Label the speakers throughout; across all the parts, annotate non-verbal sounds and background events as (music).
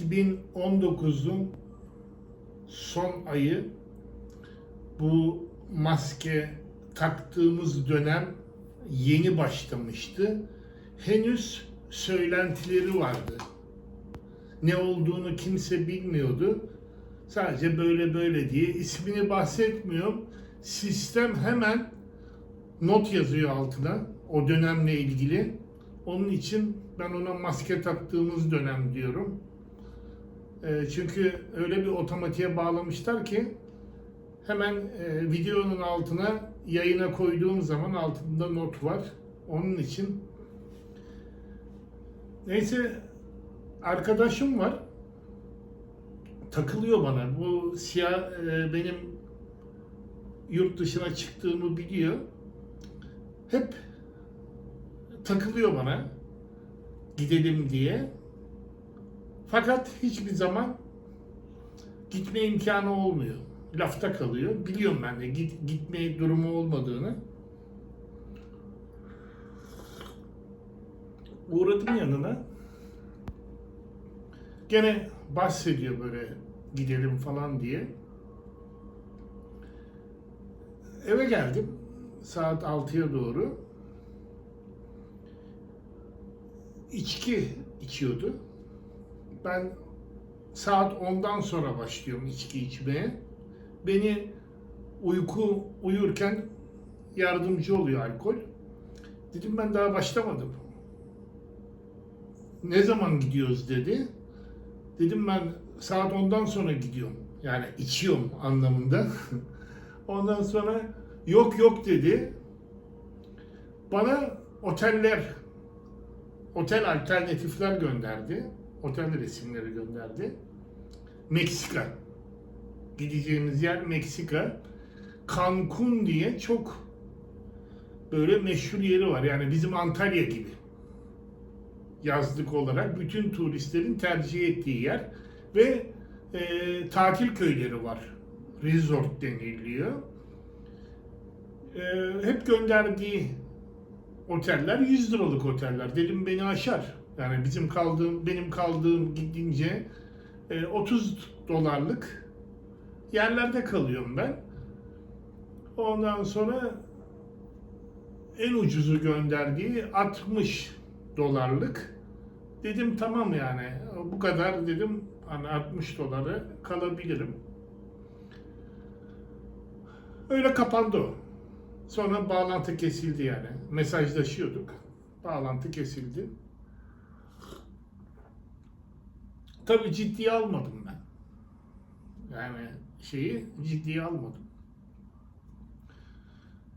Speaker 1: 2019'un son ayı bu maske taktığımız dönem yeni başlamıştı. Henüz söylentileri vardı. Ne olduğunu kimse bilmiyordu. Sadece böyle böyle diye ismini bahsetmiyorum. Sistem hemen not yazıyor altına o dönemle ilgili. Onun için ben ona maske taktığımız dönem diyorum. E, çünkü öyle bir otomatiğe bağlamışlar ki hemen e, videonun altına yayına koyduğum zaman altında not var. Onun için neyse arkadaşım var takılıyor bana. Bu siyah e, benim yurt dışına çıktığımı biliyor. Hep takılıyor bana gidelim diye. Fakat hiçbir zaman gitme imkanı olmuyor. Lafta kalıyor. Biliyorum ben de git, gitme durumu olmadığını. Uğradım yanına. Gene bahsediyor böyle gidelim falan diye. Eve geldim saat 6'ya doğru. İçki içiyordu. Ben saat 10'dan sonra başlıyorum içki içmeye. Beni uyku uyurken yardımcı oluyor alkol. Dedim ben daha başlamadım. Ne zaman gidiyoruz dedi. Dedim ben saat 10'dan sonra gidiyorum. Yani içiyorum anlamında. (laughs) Ondan sonra yok yok dedi. Bana oteller, otel alternatifler gönderdi. Otel resimleri gönderdi. Meksika. Gideceğimiz yer Meksika. Cancun diye çok böyle meşhur yeri var. Yani bizim Antalya gibi yazlık olarak bütün turistlerin tercih ettiği yer ve e, tatil köyleri var. Resort deniliyor. E, hep gönderdiği oteller 100 liralık oteller. Dedim beni aşar. Yani bizim kaldığım, benim kaldığım gidince e, 30 dolarlık yerlerde kalıyorum ben. Ondan sonra en ucuzu gönderdiği 60 dolarlık. Dedim tamam yani bu kadar dedim hani 60 doları kalabilirim. Öyle kapandı o. Sonra bağlantı kesildi yani. Mesajlaşıyorduk. Bağlantı kesildi. Tabii ciddiye almadım ben. Yani şeyi ciddiye almadım.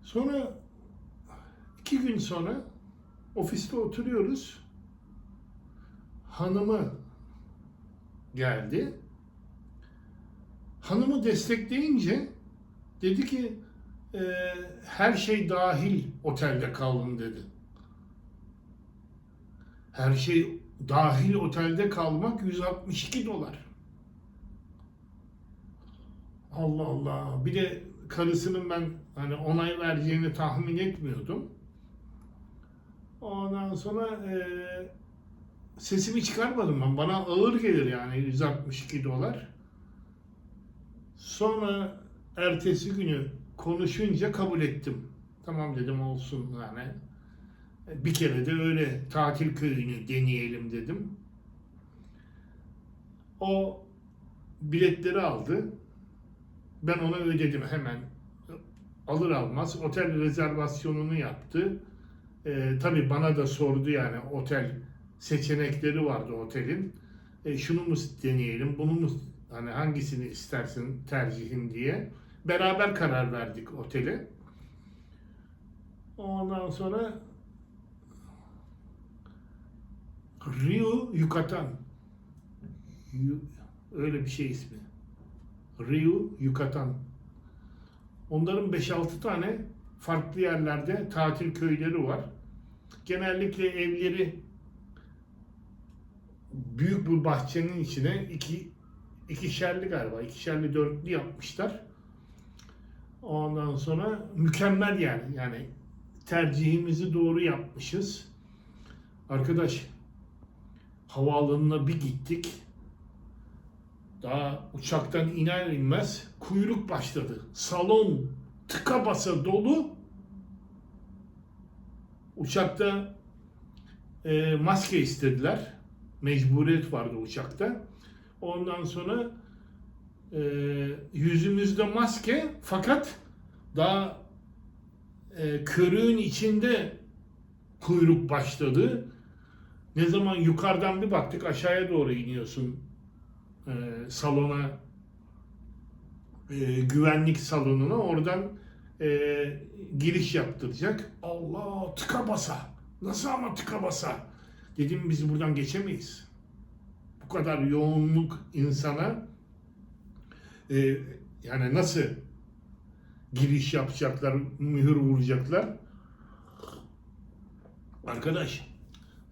Speaker 1: Sonra iki gün sonra ofiste oturuyoruz. Hanımı geldi. Hanımı destekleyince dedi ki e, her şey dahil otelde kalın dedi. Her şey dahil otelde kalmak 162 dolar. Allah Allah. Bir de karısının ben hani onay vereceğini tahmin etmiyordum. Ondan sonra e, sesimi çıkarmadım ben. Bana ağır gelir yani 162 dolar. Sonra ertesi günü konuşunca kabul ettim. Tamam dedim olsun yani. Bir kere de öyle tatil köyünü deneyelim dedim. O biletleri aldı. Ben ona ödedim hemen. Alır almaz otel rezervasyonunu yaptı. Ee, tabii bana da sordu yani otel seçenekleri vardı otelin. E, şunu mu deneyelim, bunu mu hani hangisini istersin tercihin diye. Beraber karar verdik otele. Ondan sonra Rio Yucatan. Yu- Öyle bir şey ismi. Rio Yucatan. Onların 5-6 tane farklı yerlerde tatil köyleri var. Genellikle evleri büyük bir bahçenin içine iki ikişerli galiba, ikişerli dörtlü yapmışlar. Ondan sonra mükemmel yani. Yani tercihimizi doğru yapmışız. Arkadaş havaalanına bir gittik. Daha uçaktan iner inmez kuyruk başladı. Salon tıka basa dolu. Uçakta e, maske istediler. Mecburiyet vardı uçakta. Ondan sonra e, yüzümüzde maske fakat daha e, körüğün içinde kuyruk başladı. Ne zaman yukarıdan bir baktık aşağıya doğru iniyorsun e, salona e, güvenlik salonuna oradan e, giriş yaptıracak. Allah tıka basa. Nasıl ama tıka basa? Dedim biz buradan geçemeyiz. Bu kadar yoğunluk insana e, yani nasıl giriş yapacaklar, mühür vuracaklar? Arkadaş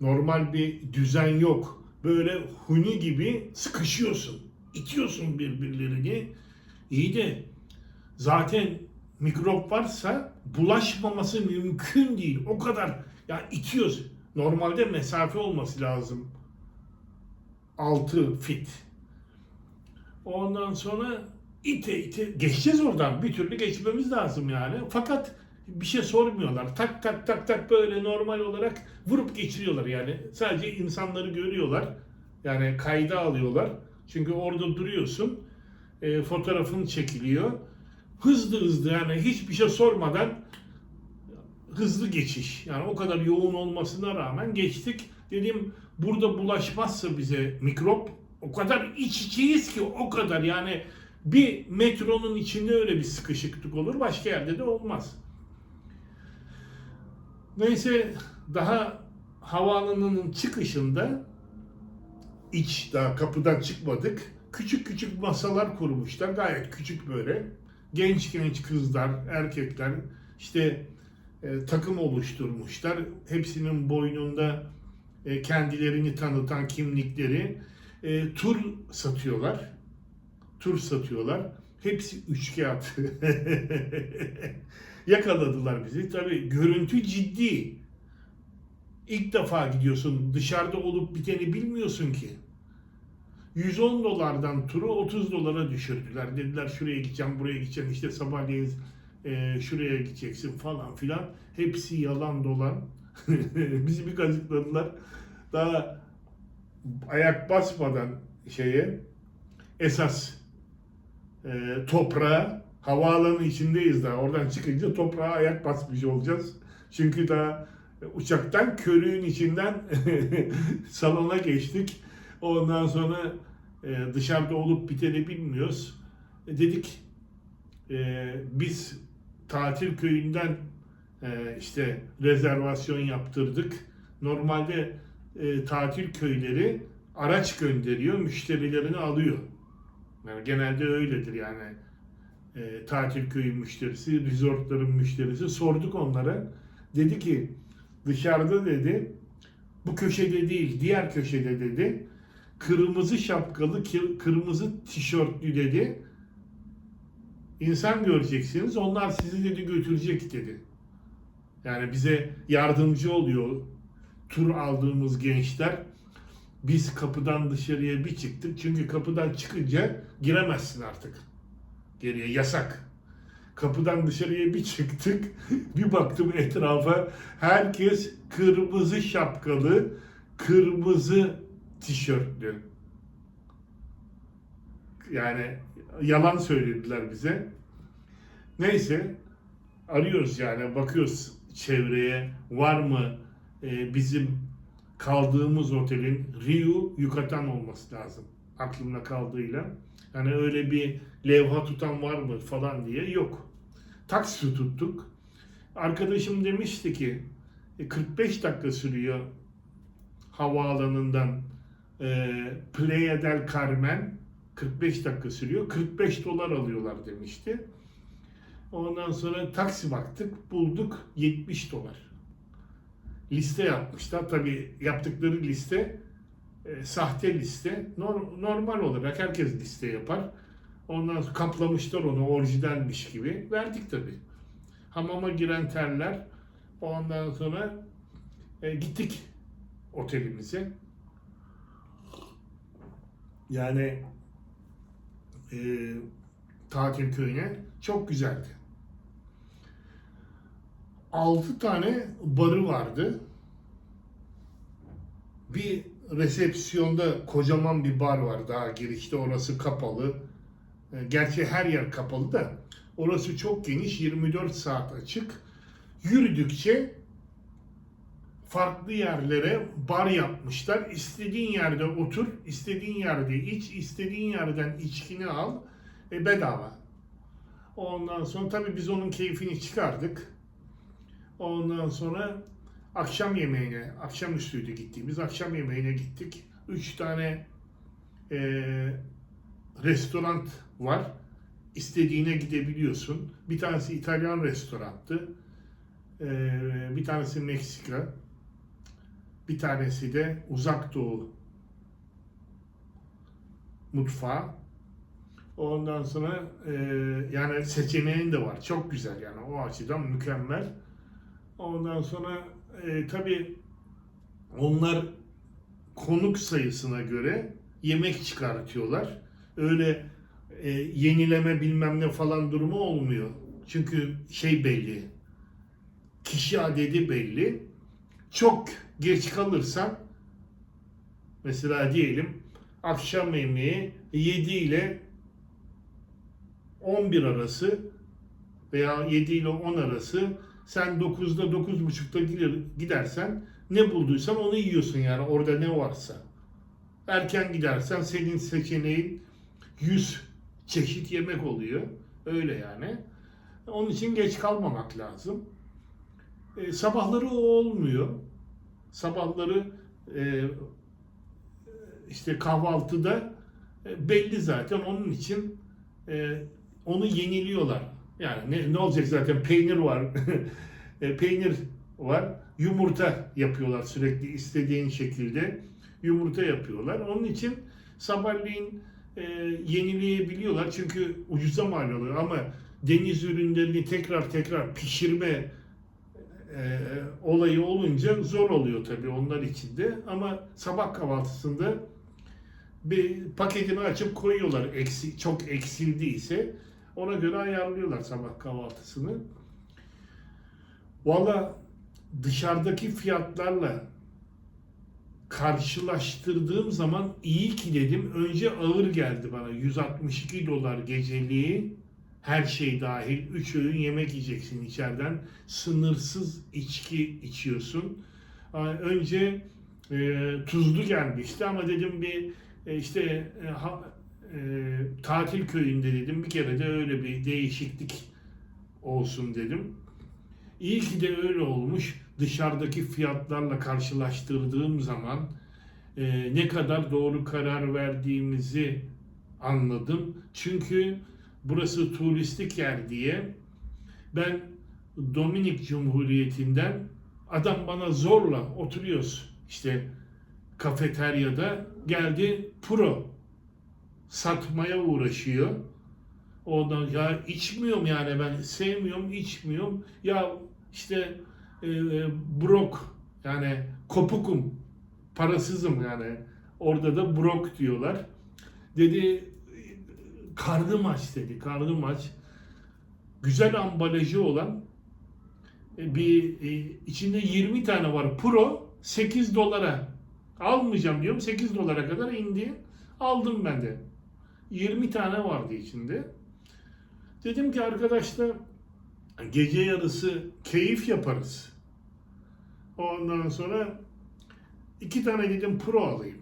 Speaker 1: normal bir düzen yok. Böyle huni gibi sıkışıyorsun. itiyorsun birbirlerini. İyi de zaten mikrop varsa bulaşmaması mümkün değil. O kadar ya itiyoruz. Normalde mesafe olması lazım. 6 fit. Ondan sonra ite ite geçeceğiz oradan. Bir türlü geçmemiz lazım yani. Fakat bir şey sormuyorlar. Tak tak tak tak böyle normal olarak vurup geçiriyorlar yani. Sadece insanları görüyorlar. Yani kayda alıyorlar. Çünkü orada duruyorsun. E, fotoğrafın çekiliyor. Hızlı hızlı yani hiçbir şey sormadan hızlı geçiş. Yani o kadar yoğun olmasına rağmen geçtik. Dedim burada bulaşmazsa bize mikrop o kadar iç içeyiz ki o kadar yani bir metronun içinde öyle bir sıkışıklık olur. Başka yerde de olmaz. Neyse daha havaalanının çıkışında iç daha kapıdan çıkmadık. Küçük küçük masalar kurmuşlar. Gayet küçük böyle. Genç genç kızlar, erkekler işte e, takım oluşturmuşlar. Hepsinin boynunda e, kendilerini tanıtan kimlikleri. E, tur satıyorlar. Tur satıyorlar. Hepsi üç kağıt. (laughs) Yakaladılar bizi. Tabii görüntü ciddi. İlk defa gidiyorsun. Dışarıda olup biteni bilmiyorsun ki. 110 dolardan turu 30 dolara düşürdüler. Dediler şuraya gideceğim, buraya gideceğim. İşte sabahleyin e, şuraya gideceksin falan filan. Hepsi yalan dolan. (laughs) Bizi bir kazıkladılar. Daha ayak basmadan şeye esas e, toprağa havaalanı içindeyiz daha. Oradan çıkınca toprağa ayak basmış olacağız. Çünkü daha uçaktan körüğün içinden (laughs) salona geçtik. Ondan sonra e, dışarıda olup biteni bilmiyoruz. E, dedik e, biz tatil köyünden işte rezervasyon yaptırdık. Normalde tatil köyleri araç gönderiyor, müşterilerini alıyor. Yani genelde öyledir yani. E, tatil köyü müşterisi, resortların müşterisi. Sorduk onlara. Dedi ki dışarıda dedi bu köşede değil diğer köşede dedi kırmızı şapkalı kırmızı tişörtlü dedi insan göreceksiniz onlar sizi dedi götürecek dedi. Yani bize yardımcı oluyor tur aldığımız gençler. Biz kapıdan dışarıya bir çıktık. Çünkü kapıdan çıkınca giremezsin artık. Geriye yasak. Kapıdan dışarıya bir çıktık. Bir baktım etrafa. Herkes kırmızı şapkalı, kırmızı tişörtlü. Yani yalan söylediler bize. Neyse arıyoruz yani bakıyoruz çevreye var mı e, bizim kaldığımız otelin Rio Yucatan olması lazım aklımda kaldığıyla. Yani öyle bir levha tutan var mı falan diye yok. Taksi tuttuk. Arkadaşım demişti ki e, 45 dakika sürüyor havaalanından e, Playa del Carmen 45 dakika sürüyor. 45 dolar alıyorlar demişti. Ondan sonra taksi baktık, bulduk 70 dolar. Liste yapmışlar. Tabii yaptıkları liste e, sahte liste. Nor- normal olarak herkes liste yapar. Ondan sonra kaplamışlar onu orijinalmiş gibi. Verdik tabii. Hamama giren terler. Ondan sonra e, gittik otelimize. Yani e, tatil köyüne. Çok güzeldi. 6 tane barı vardı. Bir resepsiyonda kocaman bir bar var daha girişte orası kapalı. E, Gerçi her yer kapalı da orası çok geniş 24 saat açık. Yürüdükçe farklı yerlere bar yapmışlar. İstediğin yerde otur, istediğin yerde iç, istediğin yerden içkini al. E, bedava. Ondan sonra tabii biz onun keyfini çıkardık. Ondan sonra akşam yemeğine, akşamüstüydü gittiğimiz akşam yemeğine gittik. Üç tane e, restoran var. İstediğine gidebiliyorsun. Bir tanesi İtalyan restoranttı. E, bir tanesi Meksika. Bir tanesi de Uzak Doğu mutfağı. Ondan sonra e, yani seçeneğin de var. Çok güzel yani o açıdan mükemmel. Ondan sonra e, tabii onlar konuk sayısına göre yemek çıkartıyorlar. Öyle e, yenileme bilmem ne falan durumu olmuyor. Çünkü şey belli. Kişi adedi belli. Çok geç kalırsan mesela diyelim akşam yemeği 7 ile 11 arası veya 7 ile 10 arası sen 9'da 9.30'da gider, gidersen ne bulduysan onu yiyorsun yani orada ne varsa. Erken gidersen senin seçeneğin 100 çeşit yemek oluyor. Öyle yani. Onun için geç kalmamak lazım. E, sabahları o olmuyor. Sabahları e, işte kahvaltıda e, belli zaten onun için e, onu yeniliyorlar. Yani ne, ne olacak zaten peynir var. (laughs) E, peynir var. Yumurta yapıyorlar sürekli istediğin şekilde. Yumurta yapıyorlar. Onun için sabahleyin e, yenileyebiliyorlar. Çünkü ucuza mal oluyor ama deniz ürünlerini tekrar tekrar pişirme e, olayı olunca zor oluyor tabii onlar için de. Ama sabah kahvaltısında bir paketini açıp koyuyorlar eksi, çok eksildiyse ona göre ayarlıyorlar sabah kahvaltısını. Valla dışarıdaki fiyatlarla karşılaştırdığım zaman iyi ki dedim. Önce ağır geldi bana. 162 dolar geceliği her şey dahil. 3 öğün yemek yiyeceksin içeriden. Sınırsız içki içiyorsun. Önce e, tuzlu gelmişti ama dedim bir e, işte e, ha- e, tatil köyünde dedim bir kere de öyle bir değişiklik olsun dedim. İyi ki de öyle olmuş. Dışarıdaki fiyatlarla karşılaştırdığım zaman e, ne kadar doğru karar verdiğimizi anladım. Çünkü burası turistik yer diye ben Dominik Cumhuriyeti'nden adam bana zorla oturuyoruz işte kafeteryada geldi pro satmaya uğraşıyor. Ondan ya içmiyorum yani ben sevmiyorum içmiyorum. Ya işte e, e, brok yani kopukum parasızım yani orada da brok diyorlar. Dedi karnım aç dedi karnım aç. Güzel ambalajı olan e, bir e, içinde 20 tane var pro 8 dolara almayacağım diyorum 8 dolara kadar indi. Aldım ben de. 20 tane vardı içinde. Dedim ki arkadaşlar gece yarısı keyif yaparız. Ondan sonra iki tane dedim pro alayım.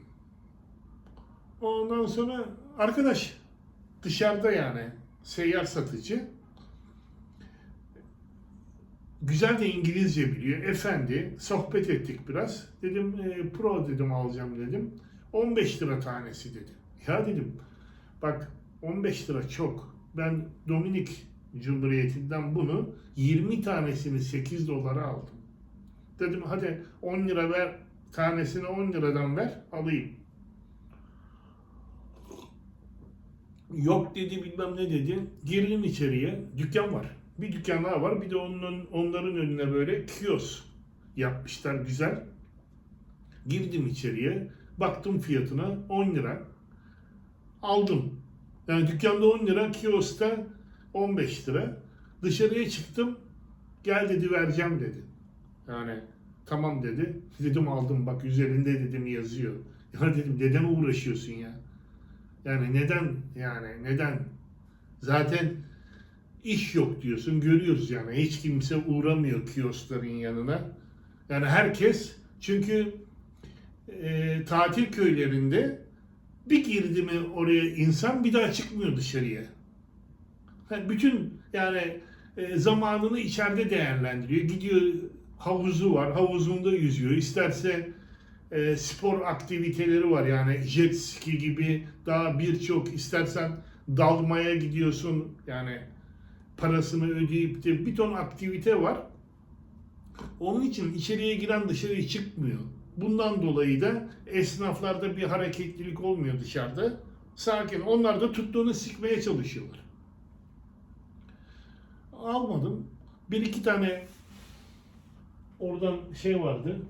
Speaker 1: Ondan sonra arkadaş dışarıda yani seyyar satıcı güzel de İngilizce biliyor. Efendi sohbet ettik biraz. Dedim e, pro dedim alacağım dedim. 15 lira tanesi dedi. Ya dedim bak 15 lira çok. Ben Dominik Cumhuriyeti'nden bunu 20 tanesini 8 dolara aldım. Dedim hadi 10 lira ver tanesini 10 liradan ver alayım. Yok dedi bilmem ne dedi. Girdim içeriye. Dükkan var. Bir dükkan daha var. Bir de onun onların önüne böyle kiosk yapmışlar güzel. Girdim içeriye. Baktım fiyatına 10 lira. Aldım. Yani dükkanda 10 lira, kioskta 15 lira. Dışarıya çıktım. Gel dedi vereceğim dedi. Yani tamam dedi. Dedim aldım bak üzerinde dedim yazıyor. Ya dedim neden uğraşıyorsun ya? Yani neden yani neden? Zaten iş yok diyorsun. Görüyoruz yani. Hiç kimse uğramıyor kioskların yanına. Yani herkes çünkü e, tatil köylerinde bir girdi mi oraya insan bir daha çıkmıyor dışarıya. Ha, bütün yani e, zamanını içeride değerlendiriyor. Gidiyor havuzu var, havuzunda yüzüyor. İsterse e, spor aktiviteleri var yani jet ski gibi daha birçok istersen dalmaya gidiyorsun yani parasını ödeyip de bir ton aktivite var. Onun için içeriye giren dışarıya çıkmıyor. Bundan dolayı da esnaflarda bir hareketlilik olmuyor dışarıda. Sakin. Onlar da tuttuğunu sikmeye çalışıyorlar. Almadım. Bir iki tane oradan şey vardı.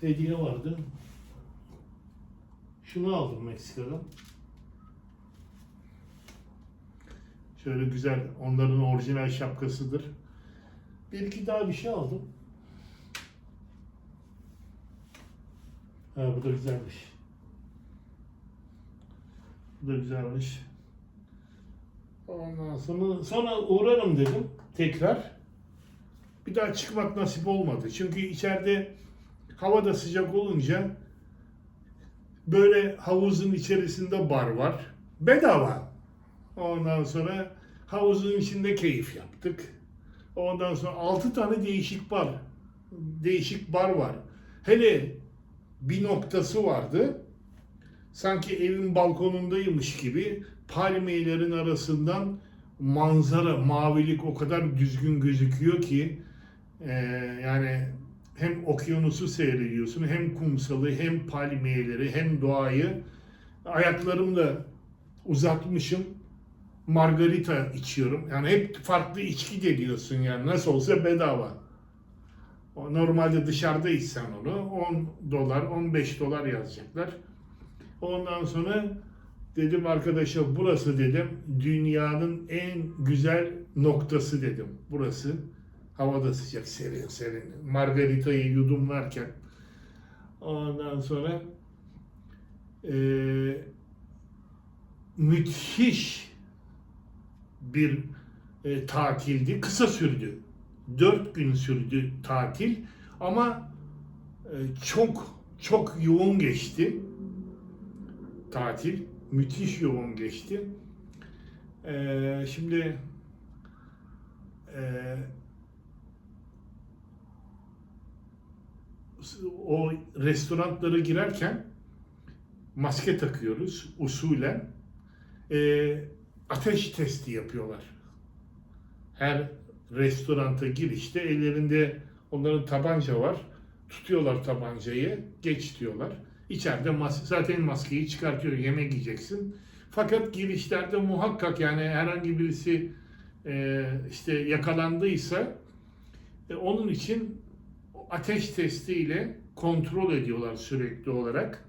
Speaker 1: Hediye vardı. Şunu aldım Meksika'dan. Şöyle güzel onların orijinal şapkasıdır. Bir iki daha bir şey aldım. Ha bu da güzelmiş. Bu da güzelmiş. Ondan sonra, sonra uğrarım dedim tekrar. Bir daha çıkmak nasip olmadı. Çünkü içeride hava da sıcak olunca böyle havuzun içerisinde bar var. Bedava. Ondan sonra havuzun içinde keyif yaptık. Ondan sonra 6 tane değişik bar. Değişik bar var. Hele bir noktası vardı. Sanki evin balkonundaymış gibi palmiyelerin arasından manzara, mavilik o kadar düzgün gözüküyor ki e, yani hem okyanusu seyrediyorsun, hem kumsalı, hem palmiyeleri, hem doğayı. Ayaklarımla uzatmışım. Margarita içiyorum. Yani hep farklı içki deniyorsun yani. Nasıl olsa bedava. Normalde dışarıda içsen onu 10 dolar, 15 dolar yazacaklar. Ondan sonra dedim arkadaşa burası dedim dünyanın en güzel noktası dedim. Burası havada sıcak serin serin. Margaritayı yudumlarken ondan sonra eee müthiş bir e, tatildi. Kısa sürdü. Dört gün sürdü tatil ama e, çok çok yoğun geçti tatil. Müthiş yoğun geçti. E, şimdi e, o restoranlara girerken maske takıyoruz usulen. E, ateş testi yapıyorlar. Her restoranta girişte ellerinde onların tabanca var. Tutuyorlar tabancayı, geç diyorlar. İçeride mas zaten maskeyi çıkartıyor, yemek yiyeceksin. Fakat girişlerde muhakkak yani herhangi birisi e, işte yakalandıysa e, onun için ateş testiyle kontrol ediyorlar sürekli olarak.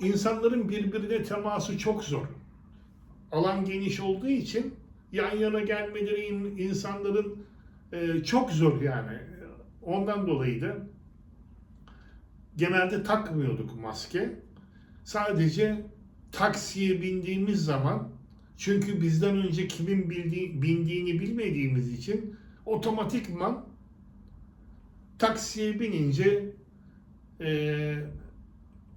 Speaker 1: İnsanların birbirine teması çok zor. Alan geniş olduğu için yan yana gelmeleri in- insanların e, çok zor yani. Ondan dolayı da genelde takmıyorduk maske. Sadece taksiye bindiğimiz zaman çünkü bizden önce kimin bildiği, bindiğini bilmediğimiz için otomatikman taksiye binince e,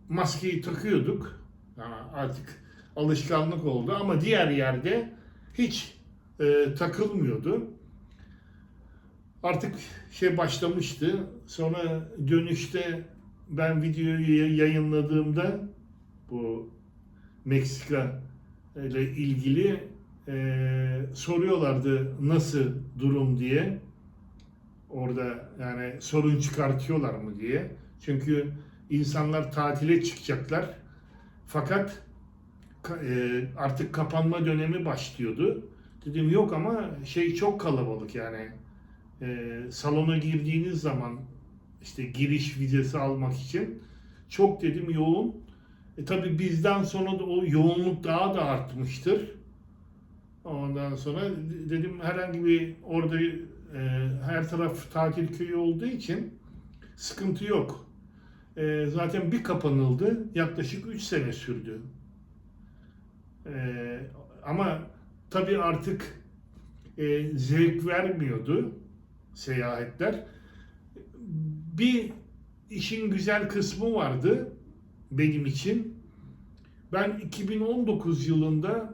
Speaker 1: maskeyi takıyorduk. Yani artık alışkanlık oldu ama diğer yerde hiç e, takılmıyordu. Artık şey başlamıştı. Sonra dönüşte ben videoyu yayınladığımda bu Meksika ile ilgili e, soruyorlardı nasıl durum diye. Orada yani sorun çıkartıyorlar mı diye. Çünkü insanlar tatile çıkacaklar. Fakat ka- e, artık kapanma dönemi başlıyordu. Dedim yok ama şey çok kalabalık yani. E, salona girdiğiniz zaman işte giriş vizesi almak için çok dedim yoğun. E, tabii bizden sonra da o yoğunluk daha da artmıştır. Ondan sonra de- dedim herhangi bir orada e, her taraf tatil köyü olduğu için sıkıntı yok. E, zaten bir kapanıldı. Yaklaşık 3 sene sürdü. E, ama tabii artık e, zevk vermiyordu seyahatler. Bir işin güzel kısmı vardı benim için. Ben 2019 yılında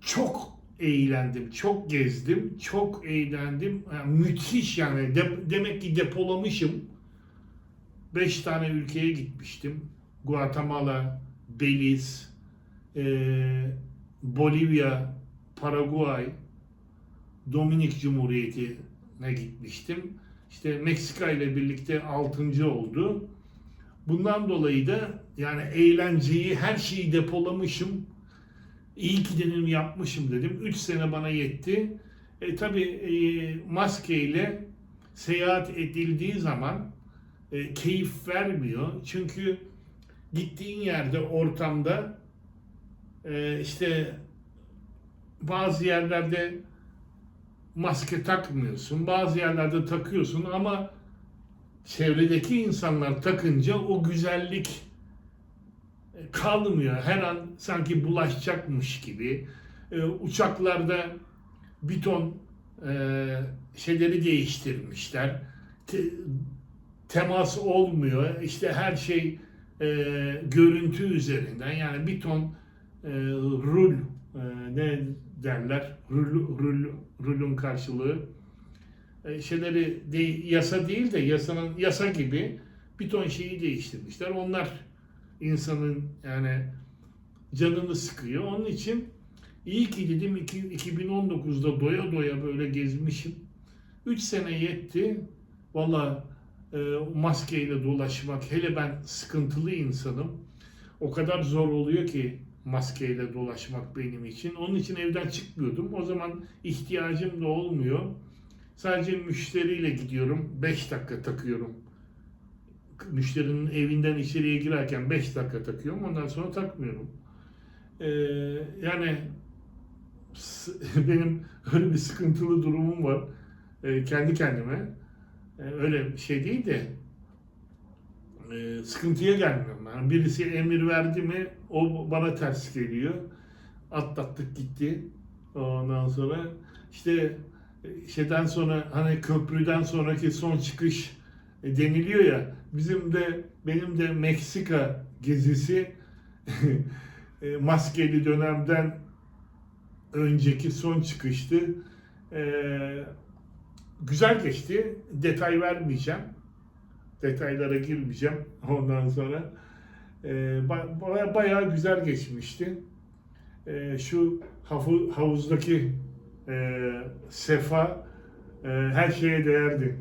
Speaker 1: çok eğlendim, çok gezdim, çok eğlendim. Yani müthiş yani. De- demek ki depolamışım. Beş tane ülkeye gitmiştim. Guatemala, Belize, eee, Bolivya, Paraguay, Dominik Cumhuriyeti'ne gitmiştim. İşte Meksika ile birlikte 6. oldu. Bundan dolayı da yani eğlenceyi, her şeyi depolamışım. İyi ki dedim yapmışım dedim. 3 sene bana yetti. E, tabii e, maskeyle seyahat edildiği zaman e, keyif vermiyor. Çünkü gittiğin yerde, ortamda e, işte bazı yerlerde maske takmıyorsun, bazı yerlerde takıyorsun ama çevredeki insanlar takınca o güzellik kalmıyor. Her an sanki bulaşacakmış gibi. E, uçaklarda bir ton e, şeyleri değiştirmişler. Te- temas olmuyor. İşte her şey e, görüntü üzerinden. Yani bir ton e, rul e, ne derler? Rul, rul, rulun karşılığı e, şeyleri de, yasa değil de yasanın yasa gibi bir ton şeyi değiştirmişler. Onlar insanın yani canını sıkıyor. Onun için iyi ki dedim iki- 2019'da doya doya böyle gezmişim. 3 sene yetti. Valla e, maskeyle dolaşmak hele ben sıkıntılı insanım. O kadar zor oluyor ki maskeyle dolaşmak benim için. Onun için evden çıkmıyordum. O zaman ihtiyacım da olmuyor. Sadece müşteriyle gidiyorum. 5 dakika takıyorum. Müşterinin evinden içeriye girerken 5 dakika takıyorum. Ondan sonra takmıyorum. Ee, yani (laughs) benim öyle bir sıkıntılı durumum var. Ee, kendi kendime. Ee, öyle şey değil de e, sıkıntıya gelmiyorum. Yani birisi emir verdi mi o bana ters geliyor. Atlattık gitti. Ondan sonra işte e, şeyden sonra hani köprüden sonraki son çıkış e, deniliyor ya bizim de benim de Meksika gezisi (laughs) e, maskeli dönemden önceki son çıkıştı. E, güzel geçti. Detay vermeyeceğim. Detaylara girmeyeceğim (laughs) ondan sonra. E, ba- baya- bayağı güzel geçmişti. E, şu havu- havuzdaki e, sefa e, her şeye değerdi.